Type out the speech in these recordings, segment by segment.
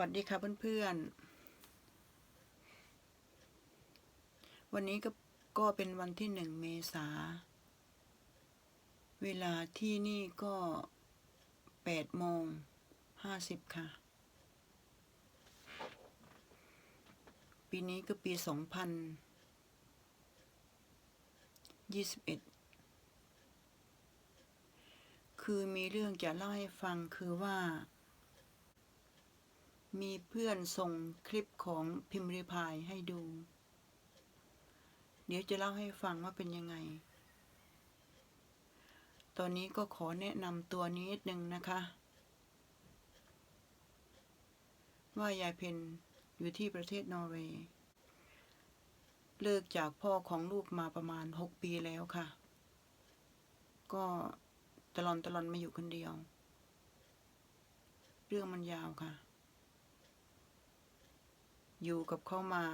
วัสดีค่ะเพื่อนๆ วันนี้ก็ก็เป็นวันที่หนึ่งเมษา เวลาที่นี่ก็แปดโมงห้าสิบค่ะ ปีนี้ก็ปีสองพันยี่สิบเอ็ดคือมีเรื่องจะเล่าให้ฟังคือว่า มีเพื่อนส่งคลิปของพิมพ์ริพายให้ดู เดี๋ยวจะเล่าให้ฟังว่าเป็นยังไง ตอนนี้ก็ขอแนะนำตัวนี้นิดนึงนะคะ ว่ายายเพนอยู่ที่ประเทศนอร์เวย์ เลิกจากพ่อของลูกมาประมาณหกปีแล้วค่ะ ก็ตลอนตลอนมาอยู่คนเดียว เรื่องมันยาวค่ะ อยู่กับเขามา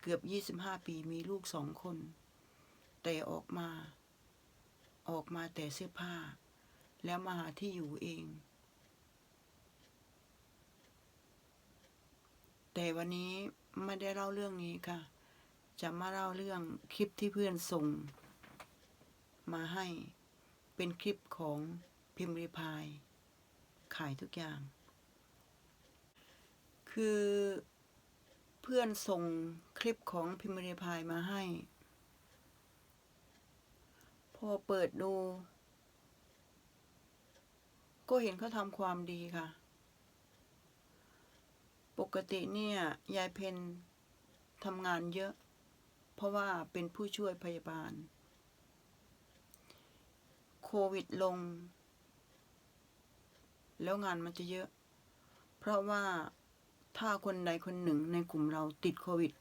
เกือบยี่สิบห้าปีมีลูกสองคน แต่ออกมา ออกมาแต่เสื้อผ้า แล้วมาหาที่อยู่เอง แต่วันนี้ไม่ได้เล่าเรื่องนี้ค่ะ จะมาเล่าเรื่องคลิปที่เพื่อนส่ง มาให้เป็นคลิปของพิมพ์ริพาย ขายทุกอย่าง คือเพื่อนส่งคลิปของพิมพ์ริพายมาให้ พอเปิดดู ก็เห็นเขาทำความดีค่ะ ปกติเนี่ย ยายเพนทำงานเยอะ เพราะว่าเป็นผู้ช่วยพยาบาล โควิดลง แล้วงานมันจะเยอะ เพราะว่า ถ้าคนใดคนหนึ่งในกลุ่มเราติดโควิด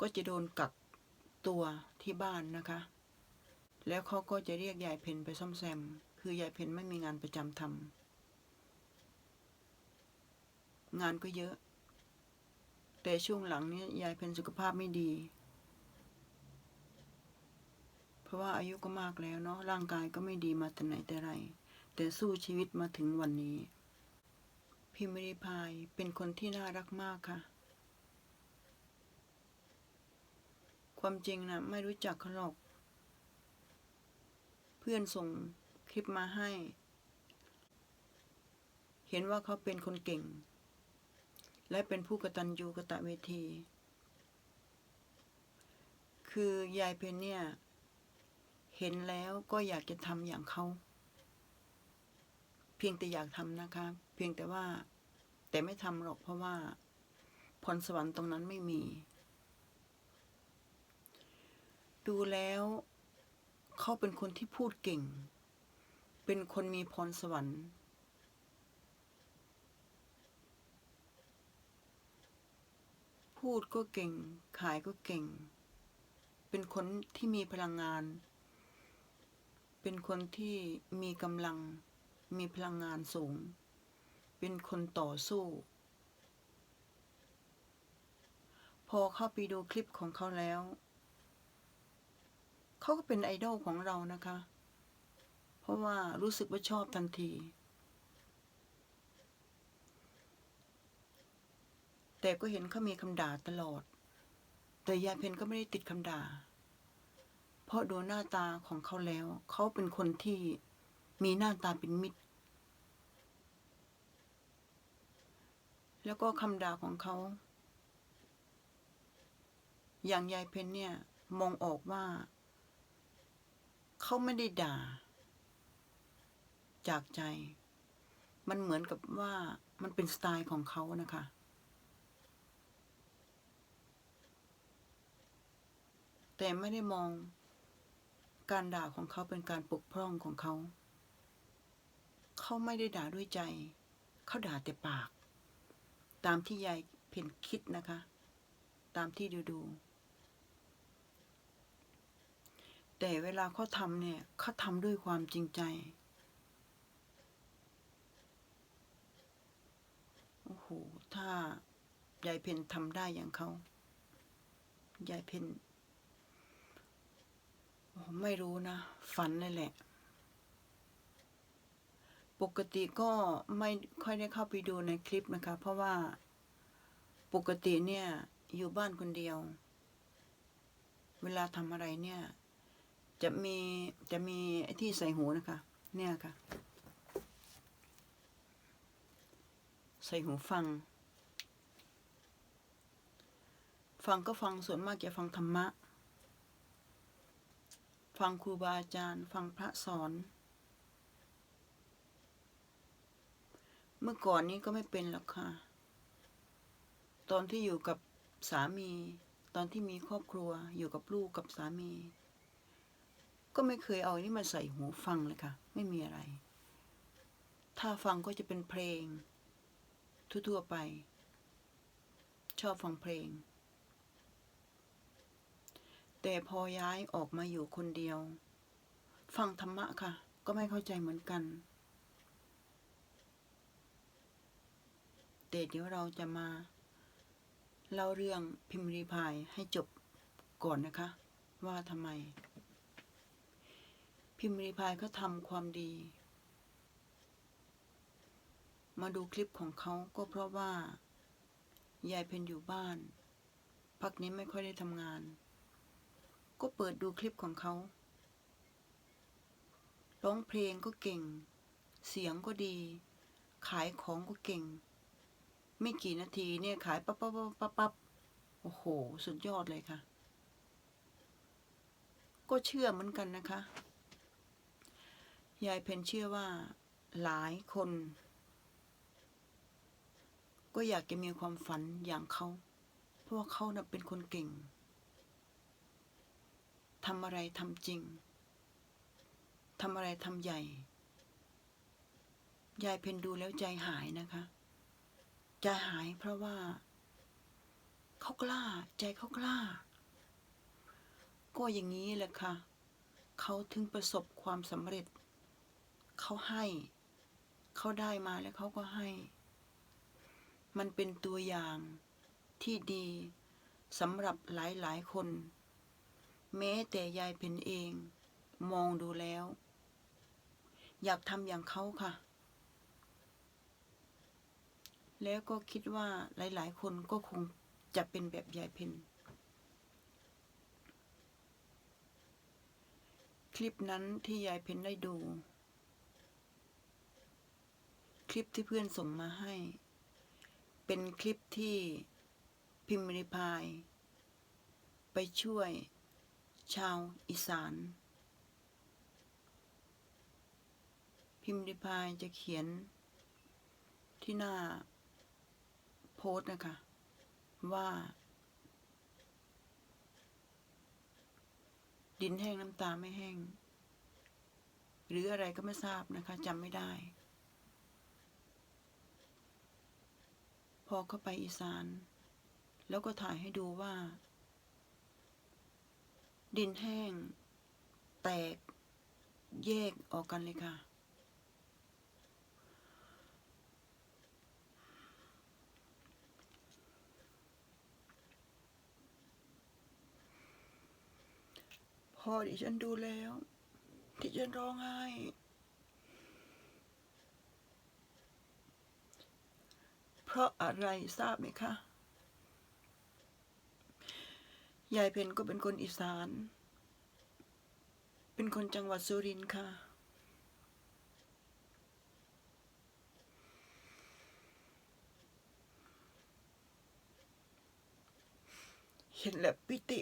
ก็จะโดนกักตัวที่บ้านนะคะ แล้วเขาก็จะเรียกยายเพนไปซ่อมแซม คือยายเพนไม่มีงานประจำทำงานก็เยอะ แต่ช่วงหลังนี้ยายเพนสุขภาพไม่ดี เพราะว่าอายุก็มากแล้วเนาะร่างกายก็ไม่ดีมาแต่ไหนแต่ไร แต่สู้ชีวิตมาถึงวันนี้ พิมริพายเป็นคนที่น่ารักมากค่ะ ความจริงนะไม่รู้จักเขาหรอก เพื่อนส่งคลิปมาให้ เห็นว่าเขาเป็นคนเก่ง และเป็นผู้กตัญญูกตะเวที คือยายเพนเนี่ย เห็นแล้วก็อยากจะทำอย่างเขาเพียงแต่อยากทำนะคะ เพียงแต่ว่า แต่ไม่ทำหรอกเพราะว่าพรสวรรค์ตรงนั้นไม่มี ดูแล้วเขาเป็นคนที่พูดเก่ง เป็นคนมีพรสวรรค์ พูดก็เก่ง ขายก็เก่ง เป็นคนที่มีพลังงาน เป็นคนที่มีกำลัง มีพลังงานสูง เป็นคนต่อสู้ พอเข้าไปดูคลิปของเขาแล้ว เขาก็เป็นไอดอลของเรานะคะ เพราะว่ารู้สึกว่าชอบทันที แต่ก็เห็นเขามีคำด่าตลอด แต่ยายเพนก็ไม่ได้ติดคำด่า เพราะดูหน้าตาของเขาแล้ว เขาเป็นคนที่มีหน้าตาเป็นมิตร แล้วก็คำด่าของเขา อย่างยายเพนเนี่ย มองออกว่า เขาไม่ได้ด่า จากใจ มันเหมือนกับว่ามันเป็นสไตล์ของเขานะคะ แต่ไม่ได้มองการด่าของเขาเป็นการปกพร่องของเขา เขาไม่ได้ด่าด้วยใจ เขาด่าแต่ปาก ตามที่ยายเพนคิดนะคะ ตามที่ดูดูแต่เวลาเขาทำเนี่ยเขาทำด้วยความจริงใจ โอ้โห ถ้ายายเพนทำได้อย่างเขา ยายเพนไม่รู้นะ ฝันเลยแหละ ปกติก็ไม่ค่อยได้เข้าไปดูในคลิปนะคะ เพราะว่าปกติเนี่ยอยู่บ้านคนเดียว เวลาทำอะไรเนี่ย จะมีจะมีไอ้ที่ใส่หูนะคะ เนี่ยค่ะ ใส่หูฟัง ฟังก็ฟังส่วนมากจะฟังธรรมะ ฟังครูบาอาจารย์ ฟังพระสอน เมื่อก่อนนี้ก็ไม่เป็นหรอกค่ะ ตอนที่อยู่กับสามี ตอนที่มีครอบครัว อยู่กับลูกกับสามี ก็ไม่เคยเอาอันนี้มาใส่หูฟังเลยค่ะ ไม่มีอะไร ถ้าฟังก็จะเป็นเพลง ทั่วๆไป ชอบฟังเพลง แต่พอย้ายออกมาอยู่คนเดียว ฟังธรรมะค่ะ ก็ไม่เข้าใจเหมือนกัน แต่เดี๋ยวเราจะมาเล่าเรื่องพิมพ์รีพายให้จบก่อนนะคะ ว่าทำไม พิมพ์รีพายเขาทำความดี มาดูคลิปของเขาก็เพราะว่า ยายเพนอยู่บ้าน พักนี้ไม่ค่อยได้ทำงาน ก็เปิดดูคลิปของเขาร้องเพลงก็เก่ง เสียงก็ดี ขายของก็เก่ง ไม่กี่นาทีเนี่ยขายปั๊บปั๊บปั๊บปั๊บปั๊บโอ้โห สุดยอดเลยค่ะ ก็เชื่อเหมือนกันนะคะ ยายเพนเชื่อว่าหลายคน ก็อยากจะมีความฝันอย่างเขา เพราะว่าเขาน่ะเป็นคนเก่งทำอะไรทำจริงทำอะไรทำใหญ่ ยายเพนดูแล้วใจหายนะคะ ใจหายเพราะว่าเขากล้า ใจเขากล้า ก็อย่างนี้แหละค่ะเขาถึงประสบความสำเร็จ เขาให้ เขาได้มาแล้วเขาก็ให้ มันเป็นตัวอย่างที่ดีสำหรับหลายๆคน แม้แต่ยายเป็นเอง มองดูแล้ว อยากทำอย่างเขาค่ะ แล้วก็คิดว่าหลาย ๆ คนก็คงจะเป็นแบบยายเพนคลิปนั้นที่ยายเพนได้ดู คลิปที่เพื่อนส่งมาให้ เป็นคลิปที่พิมพ์ริพาย ไปช่วย ชาวอีสาน พิมพ์ริพายจะเขียนที่หน้า โพสต์นะคะ ว่า ดินแห้งน้ำตาไม่แห้ง หรืออะไรก็ไม่ทราบนะคะจำไม่ได้ พอเข้าไปอีสาน แล้วก็ถ่ายให้ดูว่า ดินแห้ง แตกแยกออกกันเลยค่ะ พอดิฉันดูแล้วดิฉันร้องไห้ เพราะอะไรทราบไหมคะ ยายเพนก็เป็นคนอีสาน เป็นคนจังหวัดสุรินทร์ค่ะ เห็นแล้วปิติ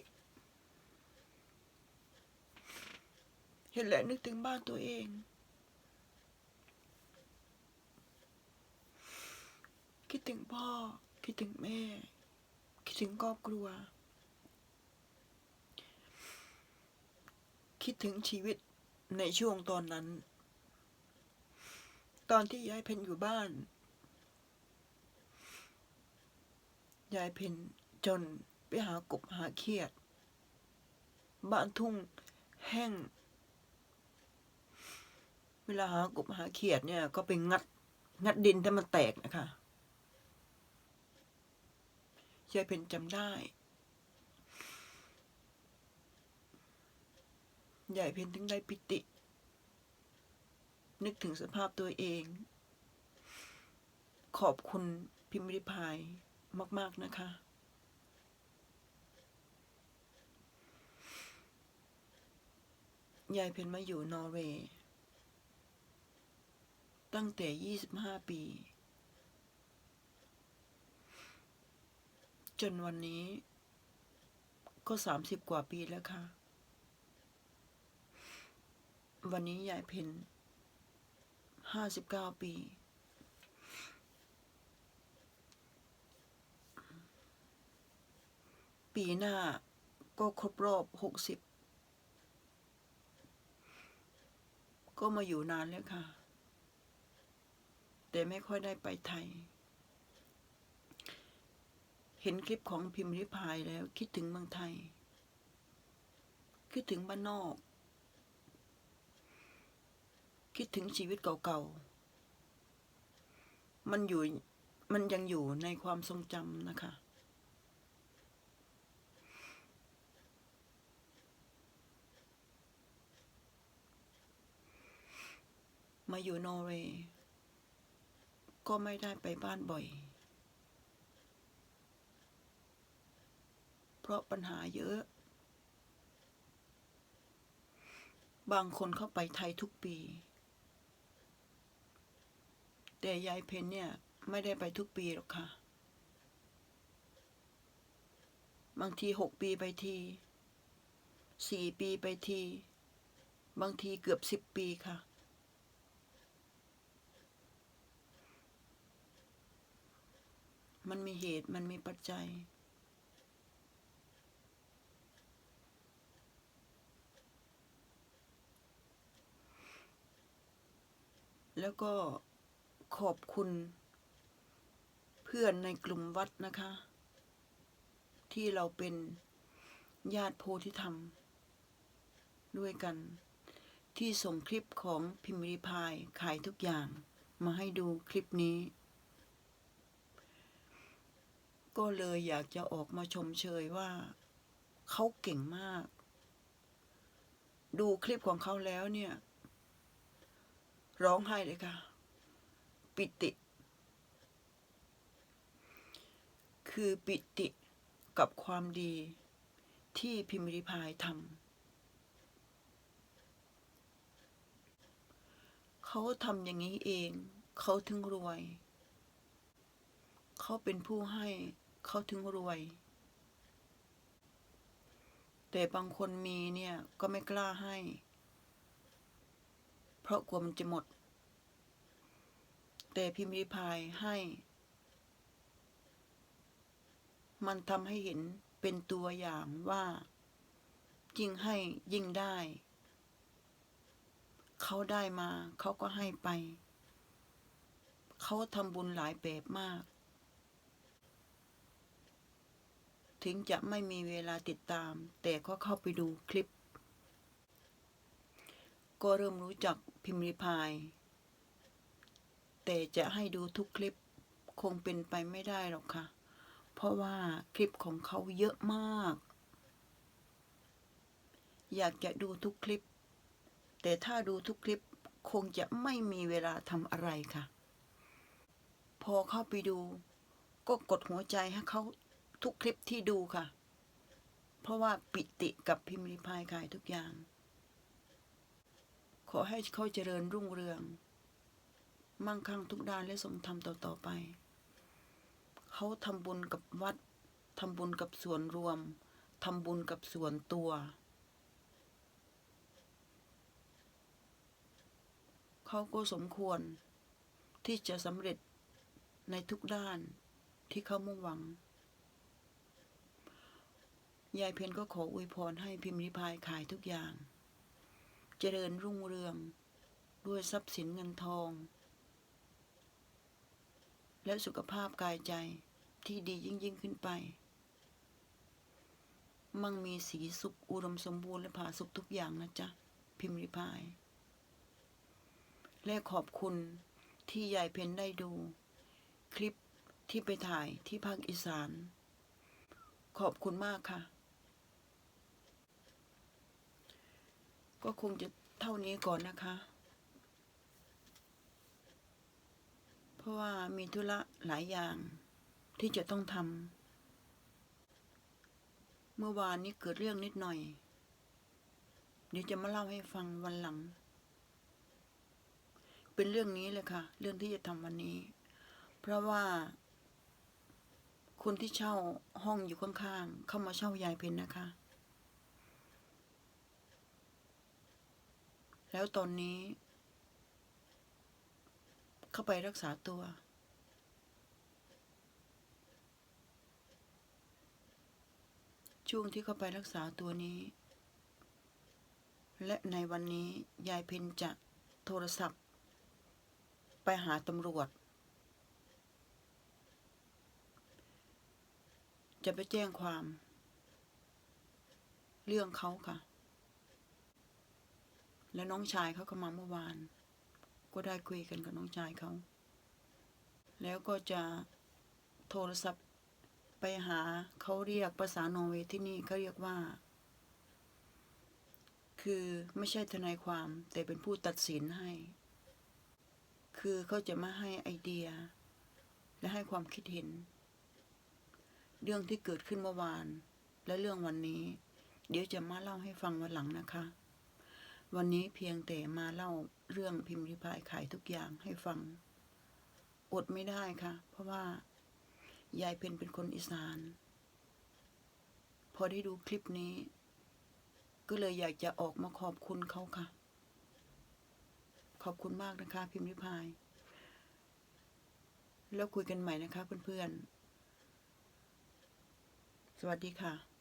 ห็นแล้วนึกถึงบ้านตัวเอง คิดถึงพ่อ คิดถึงแม่ คิดถึงครอบครัว คิดถึงชีวิตในช่วงตอนนั้น ตอนที่ยายเพนอยู่บ้าน ยายเพนจนไปหากบหาเขียด บ้านทุ่งแห้ง เวลาหากบหาเขียดเนี่ย ก็ไปงัด งัดดินให้มันแตกนะคะยายเพนจำได้ยายเพนถึงได้ปิติ นึกถึงสภาพตัวเอง ขอบคุณพิมพ์ริพายมาก ๆ นะคะ ยายเพนมาอยู่นอร์เวย์ ตั้งแต่ 25 ปี จนวันนี้ ก็ 30 กว่าปีแล้วค่ะ วันนี้ยายเพน59 ปี ปีหน้าก็ครบรอบ 60 ก็มาอยู่นานแล้วค่ะ แต่ไม่ค่อยได้ไปไทย เห็นคลิปของพิมพ์ริพายแล้วคิดถึงเมืองไทย คิดถึงบ้านนอก คิดถึงชีวิตเก่าๆ มันอยู่มันยังอยู่ในความทรงจำนะคะ มาอยู่นอร์เวย์ ก็ไม่ได้ไปบ้านบ่อย เพราะปัญหาเยอะ บางคนเข้าไปไทยทุกปี แต่ยายเพนเนี่ย ไม่ได้ไปทุกปีหรอกค่ะ บางทีหกปีไปทีสี่ปีไปที บางทีเกือบสิบปีค่ะ มันมีเหตุมันมีปัจจัย แล้วก็ขอบคุณเพื่อนในกลุ่มวัดนะคะ ที่เราเป็นญาติโพธิธรรม ด้วยกัน ที่ส่งคลิปของพิมพ์ริพายขายทุกอย่างมาให้ดูคลิปนี้ ก็เลยอยากจะออกมาชมเชยว่าเขาเก่งมาก ดูคลิปของเขาแล้วเนี่ย ร้องไห้เลยค่ะ ปิติ คือปิติกับความดีที่พิมพ์ริพายทำเขาทำอย่างนี้เอง เขาถึงรวย เขาเป็นผู้ให้ เขาถึงรวย แต่บางคนมีเนี่ยก็ไม่กล้าให้ เพราะกลัวมันจะหมด แต่พิมพ์ริพายให้ มันทำให้เห็นเป็นตัวอย่างว่า ยิ่งให้ยิ่งได้ เขาได้มาเขาก็ให้ไป เขาทำบุญหลายแบบมาก ถึงจะไม่มีเวลาติดตาม แต่ก็เข้าไปดูคลิป ก็เริ่มรู้จักพิมพ์ริพาย แต่จะให้ดูทุกคลิปคงเป็นไปไม่ได้หรอกค่ะ เพราะว่าคลิปของเขาเยอะมาก อยากจะดูทุกคลิป แต่ถ้าดูทุกคลิปคงจะไม่มีเวลาทำอะไรค่ะ พอเข้าไปดู ก็กดหัวใจให้เขา ทุกคลิปที่ดูค่ะ เพราะว่าปิติกับพิมพ์ริพายขายทุกอย่าง ขอให้เขาเจริญรุ่งเรือง มั่งคั่งทุกด้านและทรงธรรมต่อๆไป เขาทำบุญกับวัดทำบุญกับส่วนรวมทำบุญกับส่วนตัว เขาก็สมควรที่จะสำเร็จในทุกด้านที่เขามุ่งหวัง ยายเพนก็ขออวยพรให้พิมพ์ริพายขายทุกอย่าง เจริญรุ่งเรือง ด้วยทรัพย์สินเงินทอง และสุขภาพกายใจที่ดียิ่งยิ่งขึ้นไป มั่งมีสีสุขอุดมสมบูรณ์และผาสุขทุกอย่างนะจ๊ะ พิมพ์ริพาย และขอบคุณที่ยายเพนได้ดู คลิปที่ไปถ่ายที่ภาคอีสาน ขอบคุณมากค่ะ ก็คงจะเท่านี้ก่อนนะคะ เพราะว่ามีธุระหลายอย่างที่จะต้องทำ เมื่อวานนี้เกิดเรื่องนิดหน่อย เดี๋ยวจะมาเล่าให้ฟังวันหลัง เป็นเรื่องนี้เลยค่ะ เรื่องที่จะทำวันนี้ เพราะว่า คนที่เช่าห้องอยู่ข้างๆ เข้ามาเช่ายายเพนนะคะ แล้วตอนนี้ เข้าไปรักษาตัว ช่วงที่เข้าไปรักษาตัวนี้ และในวันนี้ยายเพนจะโทรศัพท์ ไปหาตำรวจ จะไปแจ้งความ เรื่องเขาค่ะ และน้องชายเขาก็มาเมื่อวาน ก็ได้คุยกันกับน้องชายเขา แล้วก็จะโทรศัพท์ไปหาเขาเรียกภาษานอร์เวย์ที่นี่เขาเรียกว่า คือไม่ใช่ทนายความแต่เป็นผู้ตัดสินให้ คือเขาจะมาให้ไอเดีย และให้ความคิดเห็น เรื่องที่เกิดขึ้นเมื่อวาน และเรื่องวันนี้ เดี๋ยวจะมาเล่าให้ฟังวันหลังนะคะ วันนี้เพียงแต่มาเล่าเรื่องพิมพ์ริพายขายทุกอย่างให้ฟัง อดไม่ได้ค่ะ เพราะว่ายายเพนเป็นคนอีสาน พอได้ดูคลิปนี้ ก็เลยอยากจะออกมาขอบคุณเขาค่ะ ขอบคุณมากนะคะ พิมพ์ริพาย แล้วคุยกันใหม่นะคะเพื่อนๆ สวัสดีค่ะ